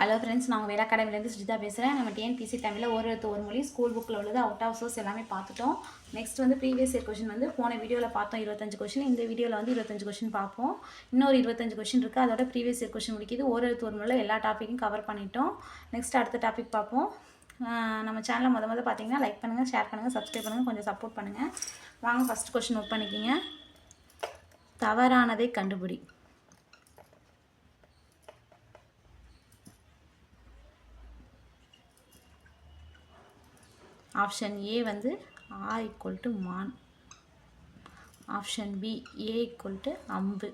Hello friends நான் வேலை அகாடமிலேருந்து சுஜிதா பேசுகிறேன் நம்ம டிஎன்பிசி தமிழில் ஒரு எழுத்து ஒரு மொழி ஸ்கூல் புக்கில் உள்ளது அவுட் ஆஃப் சோர்ஸ் எல்லாமே பார்த்துட்டோம். நெக்ஸ்ட் வந்து ப்ரீவியஸ் இயர் கொஷின் வந்து போன வீடியோவில் பார்த்தோம் இருபத்தஞ்சு கொஷின் இந்த வீடியோவில் வந்து இருபத்தஞ்சு கொஷின் பார்ப்போம். இன்னொரு இருபத்தஞ்சு கொஷின் இருக்குது அதோட ப்ரீவியஸ் இயர் கொஷின் முடிக்குது. ஒரு எழுத்து ஒரு மொழியில் எல்லா டாப்பிக்கும் கவர் பண்ணிட்டோம். நெக்ஸ்ட் அடுத்த டாபிக் பார்ப்போம். நம்ம சேனலை முத முத பார்த்தீங்கன்னா லைக் பண்ணுங்கள் ஷேர் பண்ணுங்கள் சப்ஸ்கிரைப் பண்ணுங்கள் கொஞ்சம் சப்போர்ட் பண்ணுங்கள் வாங்க ஃபஸ்ட் கொஷின் நோட் பண்ணிக்கிங்க. தவறானதை கண்டுபிடி. ஆப்ஷன் ஏ வந்து ஆ ஈக்குவல் டு மான் ஆப்ஷன் பி ஏ ஈக்குவல் டு அம்பு.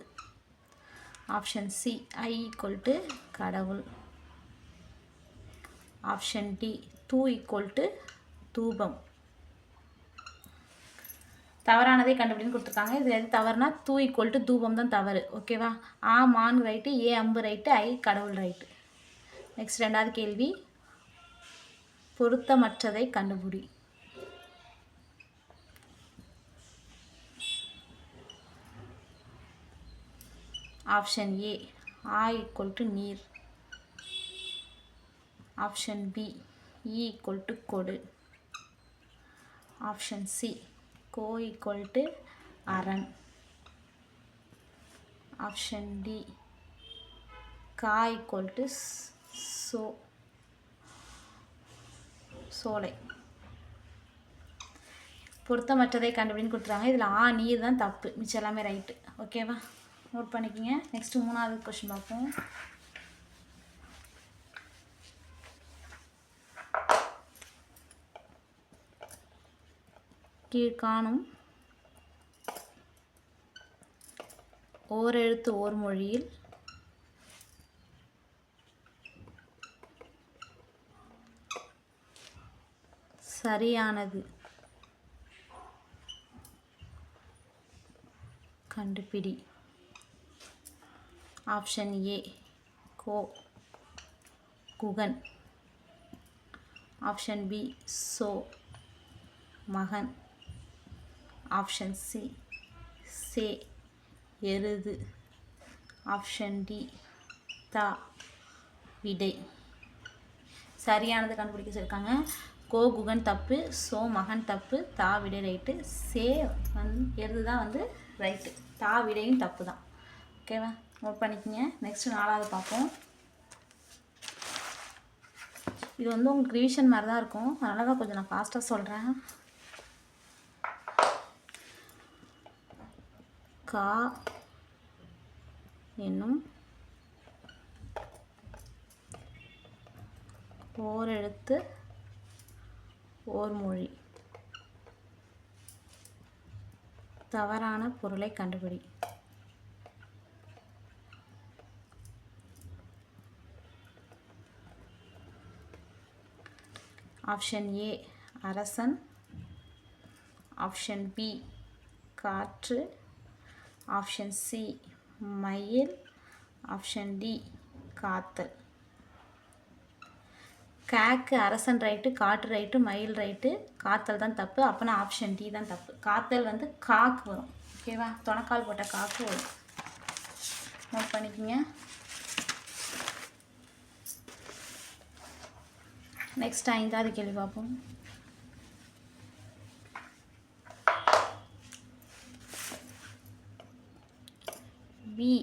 ஆப்ஷன் சி ஐ ஈக்குவல் டு கடவுள். ஆப்ஷன் டி தூ ஈக்குவல் டு தூபம். தவறானதே கண்டுபிடின்னு கொடுத்துருக்காங்க. இதில் எது தவறுனா தூ ஈக்குவல் டு தூபம் தான் தவறு. ஓகேவா ஆ மான் ரைட்டு ஏ அம்பு ரைட்டு ஐ கடவுள் ரைட்டு நெக்ஸ்ட் ரெண்டாவது கேள்வி. பொருத்தமற்றதை கண்டுபிடி. ஆப்ஷன் ஏ ஆ ஈக்குவல் டு நீர். ஆப்ஷன் பி இ ஈக்குவல் டு கொடு. ஆப்ஷன் சி கோ ஈக்குவல் டு அரண். ஆப்ஷன் டி கா ஈக்குவல் டு சோ. சோலை. பொருத்தமற்றதை கண்டுபிடின்னு கொடுத்துருக்காங்க இதில் ஆ நீர் தான் தப்பு. மிச்சம் எல்லாமே ரைட்டு ஓகேவா நோட் பண்ணிக்கோங்க. நெக்ஸ்ட்டு மூணாவது கொஷின் பார்ப்போம். கீழ்காணும். ஓரெழுத்து ஓர் மொழியில் சரியானது. கண்டுபிடி. ஆப்ஷன் ஏ கோ. குகன். ஆப்ஷன் பி சோ. மகன். ஆப்ஷன் சி சே. எருது. ஆப்ஷன் டி தா. விடை. சரியானது கண்டுபிடிக்க சொல்லியிருக்காங்க. கோ குகன் தப்பு சோ மகன் தப்பு தா விடை ரைட்டு. சே வந்து எருது தான் வந்து ரைட்டு. தா விடையும் தப்பு தான் ஓகேவா? நோட் பண்ணிக்கோங்க. நெக்ஸ்ட் நாலாவது பார்ப்போம். இது வந்து உங்களுக்கு ரிவிஷன் மாதிரி தான் இருக்கும். அதனால தான் கொஞ்சம் நான் ஃபாஸ்ட்டாக சொல்கிறேன் கா என்னும் ஓரெழுத்து எழுத்து ஓர் மொழி. தவறான பொருளை கண்டுபிடி. ஆப்ஷன் ஏ அரசன். ஆப்ஷன் பி காற்று. ஆப்ஷன் சி மயில். ஆப்ஷன் டி காத்தல் கேக்கு அரசன் ரைட்டு காட்டு ரைட்டு மயில் ரைட்டு காத்தல் தான் தப்பு. அப்போனா ஆப்ஷன் டி தான் தப்பு. காத்தல் வந்து காக்கு வரும். ஓகேவா துணக்கால் போட்ட காக்கு வரும். நோட் பண்ணிக்கோங்க. நெக்ஸ்ட் ஐந்தாவது கேள்வி பார்ப்போம். வி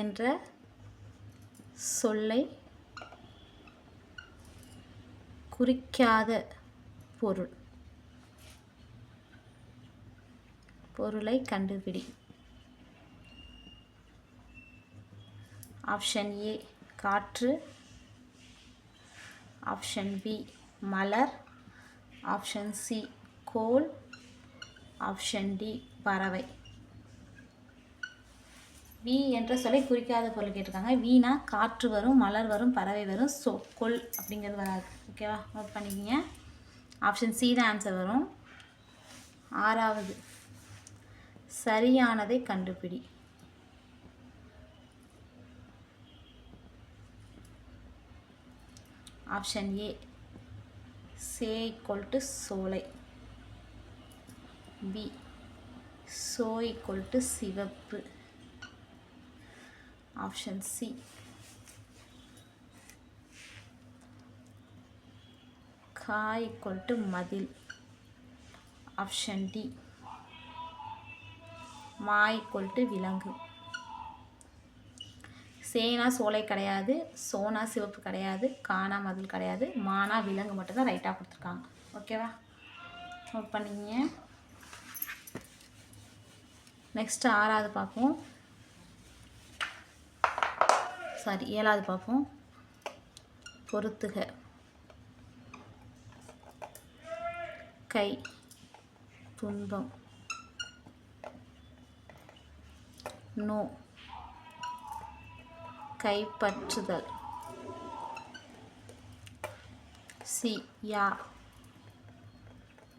என்ற சொல்லை குறிக்காத பொருள். பொருளை கண்டுபிடி. ஆப்ஷன் ஏ காற்று. ஆப்ஷன் பி மலர். ஆப்ஷன் சி கோல். ஆப்ஷன் டி பறவை. வி என்ற சொல்லை குறிக்காத பொருள் கேட்டிருக்காங்க. வீணா காற்று வரும் மலர் வரும் பறவை வரும் சொ கொல் அப்படிங்கிறது வராது. ஓகேவா நோட் பண்ணிக்கிங்க. ஆப்ஷன் சி தான் ஆன்சர் வரும். ஆறாவது. சரியானதை கண்டுபிடி. ஆப்ஷன் ஏ சே ஈக்குவல் டு சோலை. பி சோ ஈக்குவல் டு சிவப்பு. ஆப்ஷன் சி கா ஈக்குவல் டு மதில். ஆப்ஷன் டி மா ஈக்குவல் டு விலங்கு. சேனா சோலை கிடையாது சோனா சிவப்பு கிடையாது கானா மதில் கிடையாது மானா விலங்கு மட்டும்தான் ரைட்டாக கொடுத்துருக்காங்க. ஓகேவா நோட் பண்ணிங்க நெக்ஸ்ட் ஆறாவது பார்ப்போம். சாரி ஏழாவது பார்ப்போம். பொறுத்துக. கை. துன்பம் நோ. கைப்பற்றுதல். சி. யா.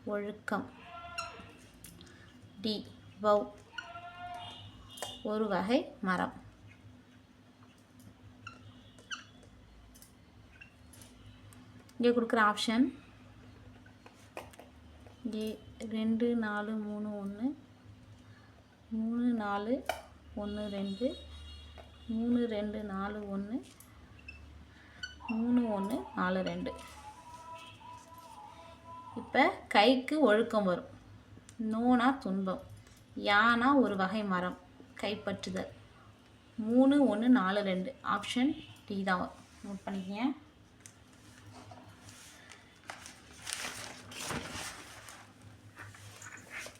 ஒழுக்கம். டி. வௌ. ஒரு வகை மரம். இங்கே கொடுக்குற ஆப்ஷன் ஏ ரெண்டு நாலு மூணு ஒன்று. மூணு நாலு ஒன்று ரெண்டு. மூணு ரெண்டு நாலு ஒன்று. மூணு ஒன்று நாலு ரெண்டு. இப்போ கைக்கு ஒழுக்கம் வரும். நோனா துன்பம். யானா ஒரு வகை மரம். கைப்பற்றுதல். மூணு ஒன்று நாலு ரெண்டு. ஆப்ஷன் டி தான். வரும் நோட் பண்ணிக்கங்க.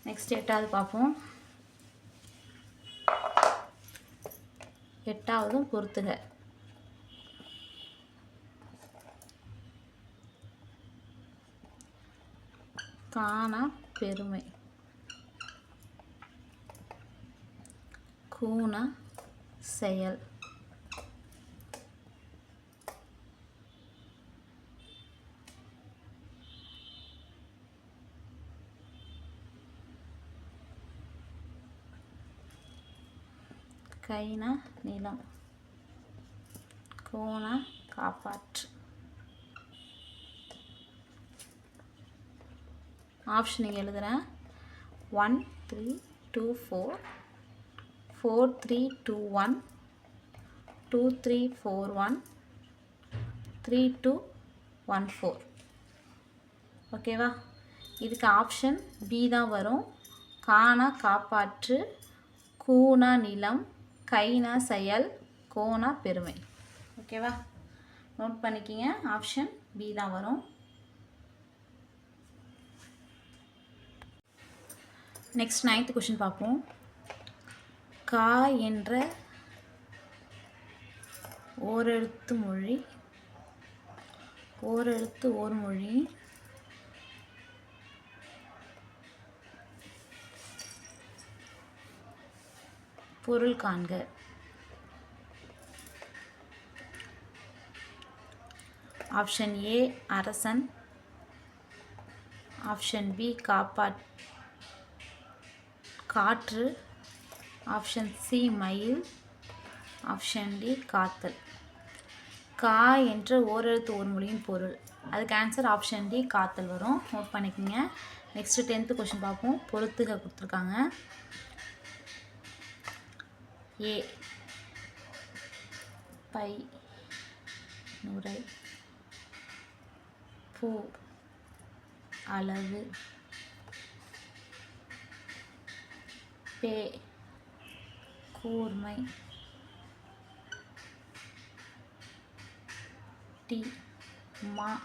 நெக்ஸ்ட் எட்டாவது பார்ப்போம். எட்டாவதும் பொறுத்துக காணா பெருமை. கூண செயல். கைனா நிலம். கோனா காப்பாற்று. ஆப்ஷன் எழுதுகிறேன் one three two four. Four three two one. Two three four one. Three two one four. ஓகேவா? இதுக்கு ஆப்ஷன் பி தான் வரும். காணா காப்பாற்று. கூனா நிலம். கைனா செயல் கோனா பெருமை. ஓகேவா? நோட் பண்ணிக்கிங்க. ஆப்ஷன் பி தான் வரும். நெக்ஸ்ட் நைன்த் கொஷின் பார்ப்போம். கா என்ற ஓரெழுத்து மொழி ஓரெழுத்து ஓர் மொழி பொருள் காண்க. ஆப்ஷன் ஏ அரசன். ஆப்ஷன் பி காப்பாட் காற்று. ஆப்ஷன் சி மயில். ஆப்ஷன் டி காத்தல். கா என்ற ஓரெழுத்து ஒரு மொழியின் பொருள். அதுக்கு ஆன்சர் ஆப்ஷன் டி காத்தல் வரும். நோட் பண்ணிக்கோங்க. நெக்ஸ்ட்டு டென்த்து கொஷின் பார்ப்போம். பொறுத்துக கொடுத்துருக்காங்க. ஏ. பை. நுரை. பூ. அளவு. பே. கூர்மை. டி. மா.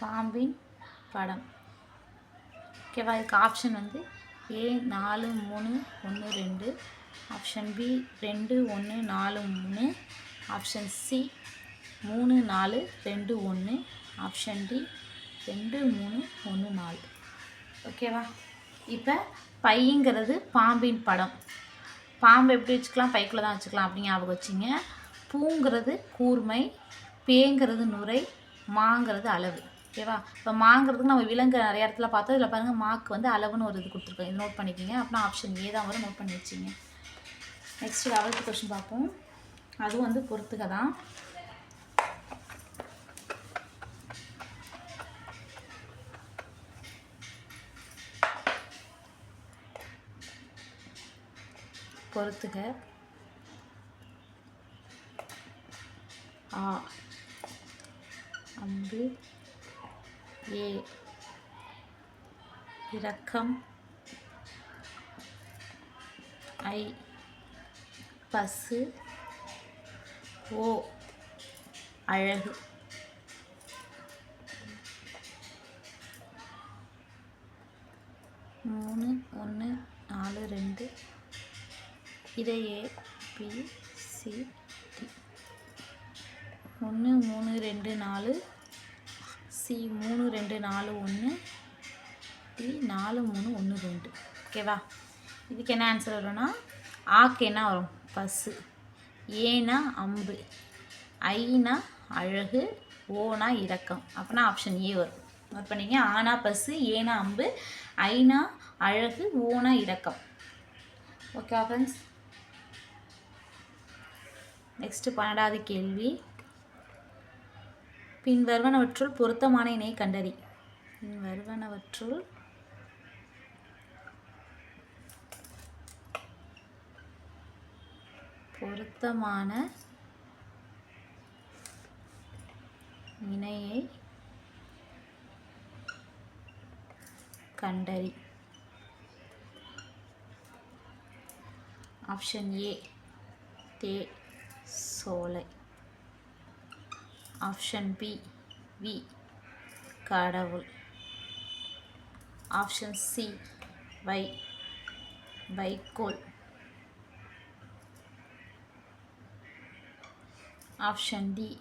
பாம்பின் படம். ஓகேவா இதுக்கு ஆப்ஷன் வந்து ஏ நாலு மூணு ஒன்று ரெண்டு ஆப்ஷன் பி ரெண்டு ஒன்று நாலு மூணு ஆப்ஷன் சி மூணு நாலு ரெண்டு ஒன்று ஆப்ஷன் டி ரெண்டு மூணு ஒன்று நாலு. ஓகேவா இப்போ பைங்கிறது பாம்பின் படம். பாம்பு எப்படி வச்சுக்கலாம்? பைக்குள்ளே தான் வச்சுக்கலாம் அப்படின்னு ஞாபகம் வச்சிங்க. பூங்கிறது கூர்மை பேங்கிறது நுரை மாங்கிறது அளவு. ஓகேவா? இப்போ மாங்கிறதுக்கு நம்ம விலங்கு நிறைய இடத்துல பார்த்தோம். இதில் பாருங்கள் மாக்கு வந்து அளவுன்னு ஒரு இது கொடுத்துருக்கோம். இது நோட் பண்ணிக்கிங்க. அப்படின்னா ஆப்ஷன் ஏ தான் வரும். நோட் பண்ணி வச்சிங்க. நெக்ஸ்ட் லெவல்த்து கொஸ்டின் பார்ப்போம். அதுவும் வந்து பொறுத்துக்க தான். பொறுத்துக. ஆ. அம்பு. ஏ. இரக்கம். ஐ. பசு. ஓ. அழகு. மூணு ஒன்று நாலு ரெண்டு. இதை ஏ பி சி டி. ஒன்று மூணு ரெண்டு நாலு. சி மூணு ரெண்டு நாலு ஒன்று டி நாலு மூணு ஒன்று ரெண்டு. ஓகேவா? இதுக்கு என்ன ஆன்சர் வரும்னா ஆக்கு என்ன வரும்? பஸ்ஸு ஏனா அம்பு. ஐனா அழகு. ஓனா இறக்கம் அப்போனா ஆப்ஷன் ஏ வரும். நோட் பண்ணிங்க. ஆனா பஸ்ஸு ஏனா அம்பு. ஐனா அழகு ஓனா இறக்கம் ஓகே ஃப்ரெண்ட்ஸ் நெக்ஸ்ட்டு பன்னெண்டாவது கேள்வி. பின் வருவனவற்றுள் பொருத்தமான இணை கண்டறி. பின் வருவனவற்றுள் பொருத்தமான இணையை கண்டறி. ஆப்ஷன் ஏ தே சோலை. ஆப்ஷன் பி வி கடவுள். ஆப்ஷன் சி வை வைக்கோல். ஆப்ஷன் டி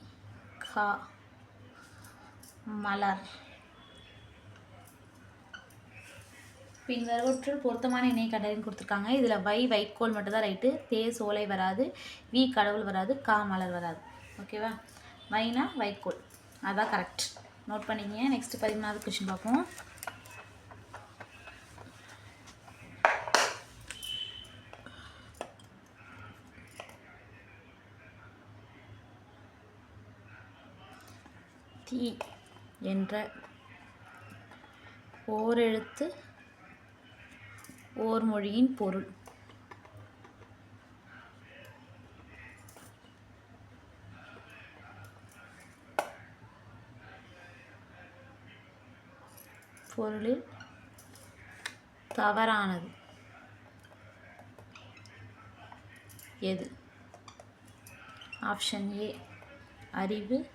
கா மலர். பின்வருவற்றுள் பொருத்தமான இணை கண்டறின்னு கொடுத்துருக்காங்க. இதில் வை வைக்கோல் மட்டும்தான் ரைட்டு தே சோலை வராது. வி கடவுள் வராது. கா மலர் வராது. ஓகேவா வைனா வைக்கோல் அதுதான் கரெக்ட் நோட் பண்ணிக்கங்க. நெக்ஸ்ட் பதிமூணாவது கொஷின் பார்ப்போம். தீ என்ற ஓரெழுத்து ஓர் மொழியின் பொருள். பொருளில் தவறானது. எது? ஆப்ஷன் ஏ அறிவு.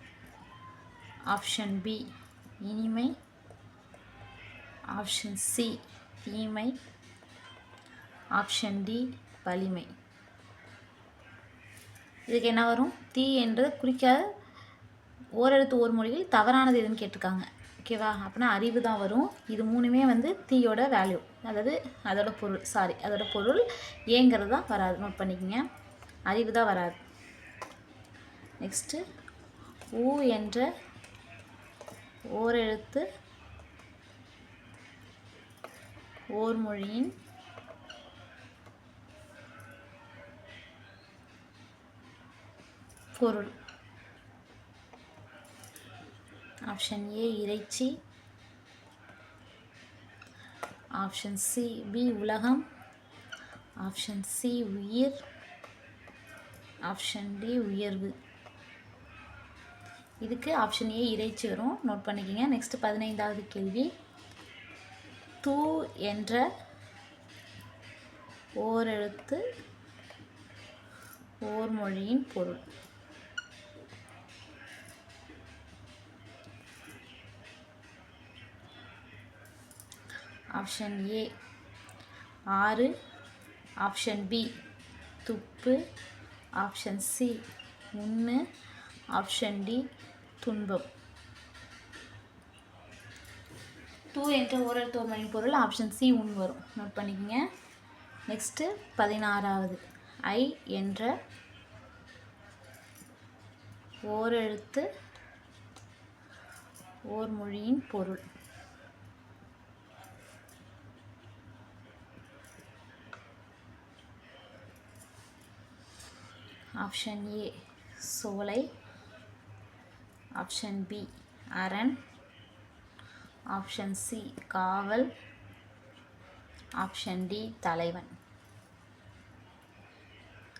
ஆப்ஷன் பி இனிமை. ஆப்ஷன் சி தீமை. ஆப்ஷன் டி வலிமை. இதுக்கு என்ன வரும்? தீ என்றது குறிக்காத ஓரெழுத்து ஓர் மொழியில் தவறானது எதுன்னு கேட்டிருக்காங்க. ஓகேவா? அப்படின்னா அறிவு தான் வரும். இது மூணுமே வந்து தீயோட வேல்யூ அதாவது அதோட பொருள் சாரி அதோட பொருள் ஏங்கிறது தான் வராது. நோட் பண்ணிக்கோங்க. அறிவு தான் வராது. நெக்ஸ்ட்டு ஊ என்ற ஓரெழுத்து ஓர் மொழியின் பொருள். ஆப்ஷன் ஏ இறைச்சி. ஆப்ஷன் சி பி உலகம். ஆப்ஷன் சி உயிர். ஆப்ஷன் டி உயர்வு. இதுக்கு ஆப்ஷன் ஏ இறைச்சி வரும். நோட் பண்ணிக்கோங்க. நெக்ஸ்ட் பதினைந்தாவது கேள்வி. தூ என்ற ஓரெழுத்து ஓர் மொழியின் பொருள். ஆப்ஷன் ஏ ஆறு. ஆப்ஷன் பி துப்பு. ஆப்ஷன் சி உண்ணு. ஆப்ஷன் டி துன்பம். டூ என்ற ஓரெழுத்து மொழியின் பொருள் ஆப்ஷன் சி உன் வரும். நோட் பண்ணிக்கோங்க. நெக்ஸ்ட்டு பதினாறாவது. ஐ என்ற ஓரெழுத்து ஓர் மொழியின் பொருள். ஆப்ஷன் ஏ சோலை. ஆப்ஷன் பி அரண். ஆப்ஷன் சி காவல். ஆப்ஷன் டி தலைவன்.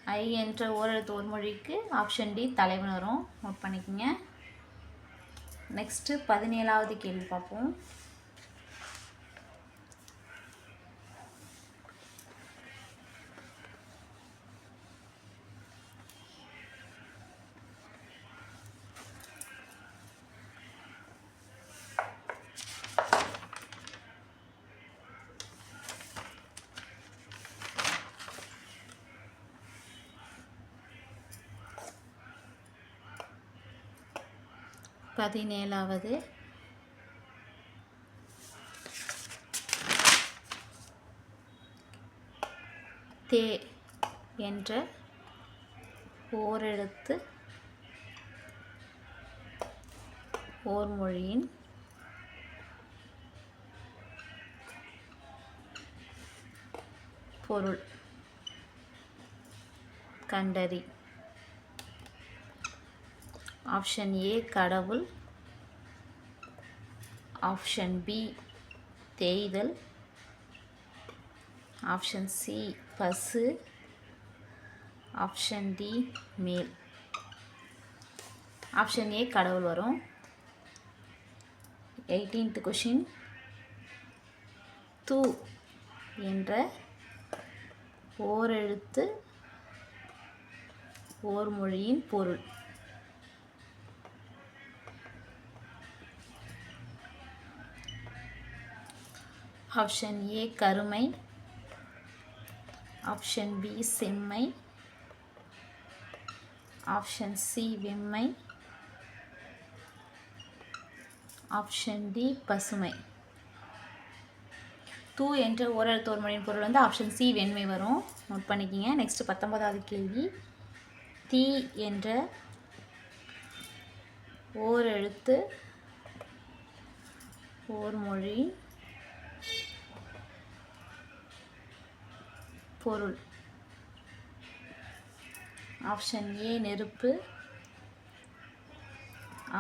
ஐ என்ற ஓரெழுத்து ஒரு மொழிக்கு ஆப்ஷன் டி தலைவன் வரும். நோட் பண்ணிக்கோங்க. நெக்ஸ்ட்டு பதினேழாவது கேள்வி பார்ப்போம். பதினேழாவது. தே என்ற ஓரெழுத்து ஓர் மொழியின் பொருள். கண்டறி. ஆப்ஷன் ஏ கடவுள். ஆப்ஷன் பி தேய்தல். ஆப்ஷன் சி பசு. ஆப்ஷன் டி மேல். ஆப்ஷன் ஏ கடவுள் வரும். எயிட்டீன்த் கொஷின் தூ என்ற ஓரெழுத்து ஓர் மொழியின் பொருள். ஆப்ஷன் ஏ கருமை. ஆப்ஷன் பி செம்மை. ஆப்ஷன் சி வெம்மை. ஆப்ஷன் டி பசுமை. தூ என்ற ஓரெழுத்தோர் மொழியின் பொருள் வந்து ஆப்ஷன் சி வெண்மை வரும். நோட் பண்ணிக்கிங்க. நெக்ஸ்ட் பத்தொன்பதாவது கேள்வி. தீ என்ற ஓரெழுத்து ஓர் மொழி பொருள். ஆப்ஷன் ஏ நெருப்பு.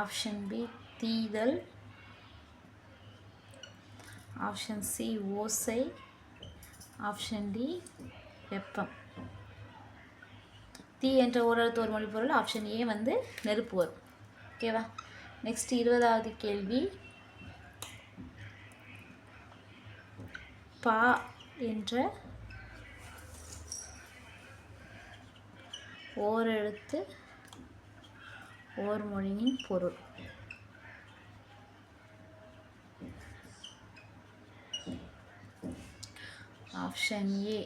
ஆப்ஷன் பி தீதல். ஆப்ஷன் சி ஓசை. ஆப்ஷன் டி வெப்பம். தீ என்ற ஓரெழுத்து ஒரு மொழி பொருள் ஆப்ஷன் ஏ வந்து நெருப்பு வரும். ஓகேவா நெக்ஸ்ட் இருபதாவது கேள்வி. பா என்ற ஓரெழுத்து ஓர் மொழியின் பொருள். ஆப்ஷன் ஏ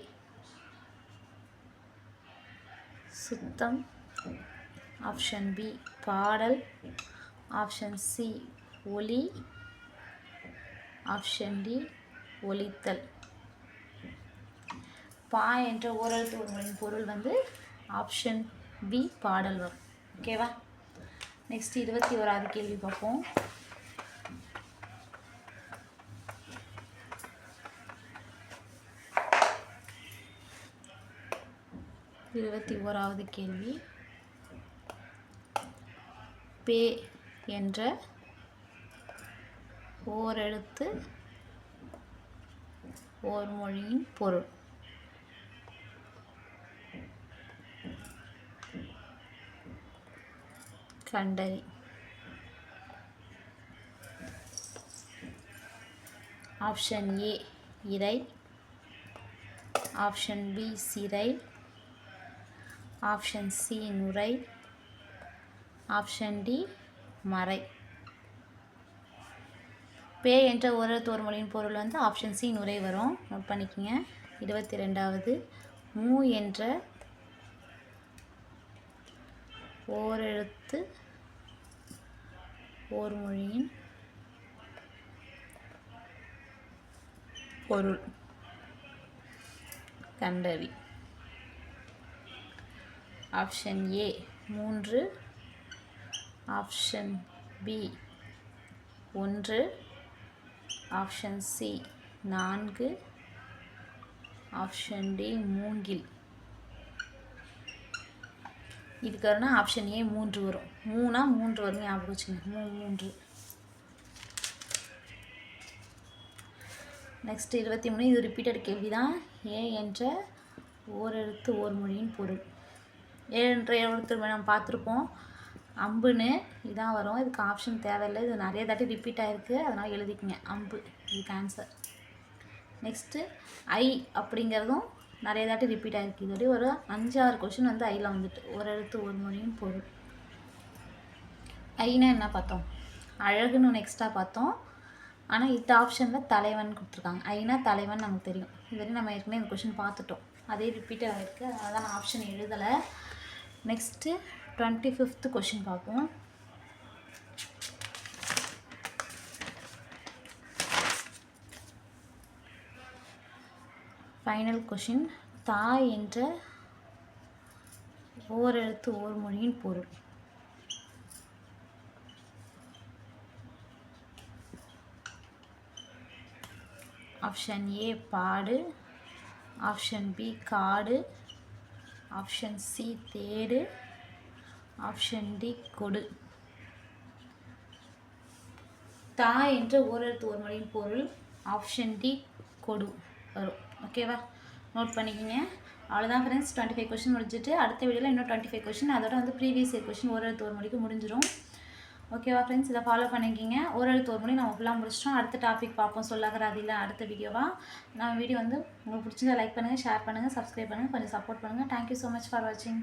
சுத்தம். ஆப்ஷன் பி பாடல். ஆப்ஷன் சி ஒலி. ஆப்ஷன் டி ஒலித்தல். பா என்ற ஓரெழுத்து ஒரு மொழியின் பொருள் வந்து ஆப்ஷன் பி பாடல் வரும். ஓகேவா நெக்ஸ்ட் இருபத்தி ஓராவது கேள்வி பார்ப்போம். இருபத்தி ஓராவது கேள்வி. பே என்ற ஓரெழுத்து ஓர் மொழியின் பொருள். கண்டறி ஆப்ஷன் ஏ இறை. ஆப்ஷன் பி சிறை. ஆப்ஷன் சி நுரை. ஆப்ஷன் டி மறை. பே என்ற ஒரு தோர் மொழியின் பொருள் வந்து ஆப்ஷன் சி நுரை வரும். நோட் பண்ணிக்கோங்க. இருபத்தி ரெண்டாவது. மூ என்ற ஓரெழுத்து ஓர் மொழியின் பொருள். கண்டறி. ஆப்ஷன் ஏ மூன்று. ஆப்ஷன் பி ஒன்று. ஆப்ஷன் சி நான்கு. ஆப்ஷன் டி மூங்கில். இதுக்கான ஆப்ஷன் ஏ மூன்று வரும். மூணா மூன்று வரும் ஞாபகம் வச்சுங்க மூ மூன்று. நெக்ஸ்ட் இருபத்தி மூணு இது ரிப்பீட்டட் கேள்வி தான் ஏ என்ற ஓரெழுத்து ஓர் மொழியின் பொருள். ஏ என்ற எழுத்து நம்ம பார்த்துருப்போம். அம்புன்னு இதான் வரும். இதுக்கு ஆப்ஷன் தேவையில்லை. இது நிறைய தாட்டி ரிப்பீட் ஆகிருக்கு அதனால் எழுதிக்கங்க. அம்பு இதுக்கு ஆன்சர் நெக்ஸ்ட்டு ஐ அப்படிங்கிறதும் நிறைய தாட்டி ரிப்பீட் ஆகிருக்கு இதோடய ஒரு அஞ்சாறு கொஷின் வந்து ஐயில் வந்துட்டு. ஒரு எழுத்து ஒரு மொழியும் பொருள். ஐனா என்ன பார்த்தோம்? அழகுன்னு ஒன்று எக்ஸ்ட்ரா பார்த்தோம். ஆனால் இந்த ஆப்ஷனில் தலைவன் கொடுத்துருக்காங்க. ஐனா தலைவன் நமக்கு தெரியும். இதுவரையும் நம்ம ஏற்கனவே இந்த கொஷின் பார்த்துட்டோம். அதே ரிப்பீட் ஆகிருக்கு அதனால தான் நான் ஆப்ஷன் எழுதலை. நெக்ஸ்ட்டு டுவெண்ட்டி ஃபிஃப்த்து கொஷின் பார்ப்போம். ஃபைனல் கொஷின் தா என்ற ஓரெழுத்து ஓர் மொழியின் பொருள். ஆப்ஷன் ஏ பாடு. ஆப்ஷன் பி காடு. ஆப்ஷன் சி தேடு. ஆப்ஷன் டி கொடு. தா என்ற ஓரெழுத்து ஒரு மொழியின் பொருள். ஆப்ஷன் டி கொடு. வரும். ஓகேவா நோட் பண்ணிக்கிங்க. அவ்வளோதான் ஃப்ரெண்ட்ஸ் டுவெண்ட்டி ஃபைவ் கொஷின் முடிஞ்சிட்டு அடுத்த வீடியோவில் இன்னும் டுவெண்ட்டி ஃபைவ் கொஷின் அதோட வந்து ப்ரீவியஸ் இயர் கொஷின் ஒரு எழுத்து ஒரு மணிக்கு முடிஞ்சிடும் ஓகேவா ஃப்ரெண்ட்ஸ் இதை ஃபாலோ பண்ணிக்கிங்க. ஒரு எழுத்து ஒரு மணி நம்ம ஃபுல்லாக முடிச்சிட்டோம். அடுத்த டாபிக் பார்ப்போம். சொல்லாகராதியில் அடுத்த வீடியோவா நான் வீடியோ வந்து உங்களுக்கு பிடிச்சதை லைக் பண்ணுங்கள் ஷேர் பண்ணுங்கள் சப்ஸ்கிரைப் பண்ணுங்கள் கொஞ்சம் சப்போர்ட் பண்ணுங்கள் தேங்க்யூ ஸோ மச் ஃபார் வாட்சிங்